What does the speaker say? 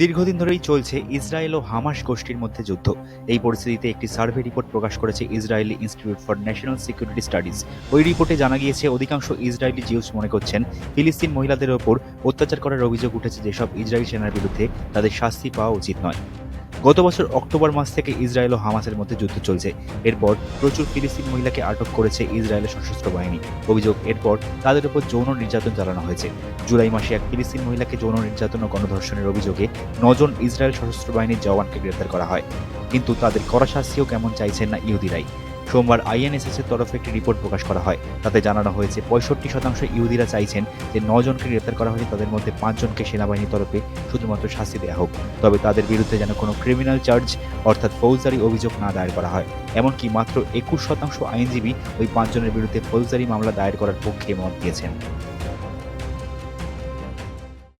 দীর্ঘদিন ধরেই চলছে ইসরায়েল ও হামাস গোষ্ঠীর মধ্যে যুদ্ধ। এই পরিস্থিতিতে একটি সার্ভে রিপোর্ট প্রকাশ করেছে Israeli institute for national security studies. ওই রিপোর্টে জানা গিয়েছে, অধিকাংশ ইসরায়েলি জিউস মনে করছেন, ফিলিস্তিন মহিলাদের ওপর অত্যাচার করার অভিযোগ উঠেছে যেসব ইসরায়েলি সেনার বিরুদ্ধে তাদের শাস্তি পাওয়া উচিত নয়। গত বছর অক্টোবর মাস থেকে ইসরায়েল ও হামাসের মধ্যে যুদ্ধ চলছে। এরপর প্রচুর ফিলিস্তিন মহিলাকে আটক করেছে ইসরায়েলের সশস্ত্র বাহিনী। অভিযোগ, এরপর তাদের উপর যৌন নির্যাতন চালানো হয়েছে। জুলাই মাসে এক ফিলিস্তিন মহিলাকে যৌন নির্যাতন ও গণধর্ষণের অভিযোগে নজন ইসরায়েল সশস্ত্র বাহিনীর জওয়ানকে গ্রেপ্তার করা হয়। কিন্তু তাদের কড়া শাস্তিও কেমন চাইছেন না ইহুদিরাই। সোমবার আইএনএসএস এর তরফে একটি রিপোর্ট প্রকাশ করা হয়। তাতে জানানো হয়েছে, পঁয়ষট্টি শতাংশ ইহুদিরা চাইছেন যে নজনকে গ্রেপ্তার করা হয়েছে, তাদের মধ্যে পাঁচজনকে সেনাবাহিনীর তরফে শুধুমাত্র শাস্তি দেওয়া হোক। তবে তাদের বিরুদ্ধে যেন কোনো ক্রিমিনাল চার্জ অর্থাৎ ফৌজদারি অভিযোগ না দায়ের করা হয়। এমনকি মাত্র একুশ শতাংশ আইনজীবী ওই পাঁচজনের বিরুদ্ধে ফৌজদারি মামলা দায়ের করার পক্ষে মত দিয়েছেন।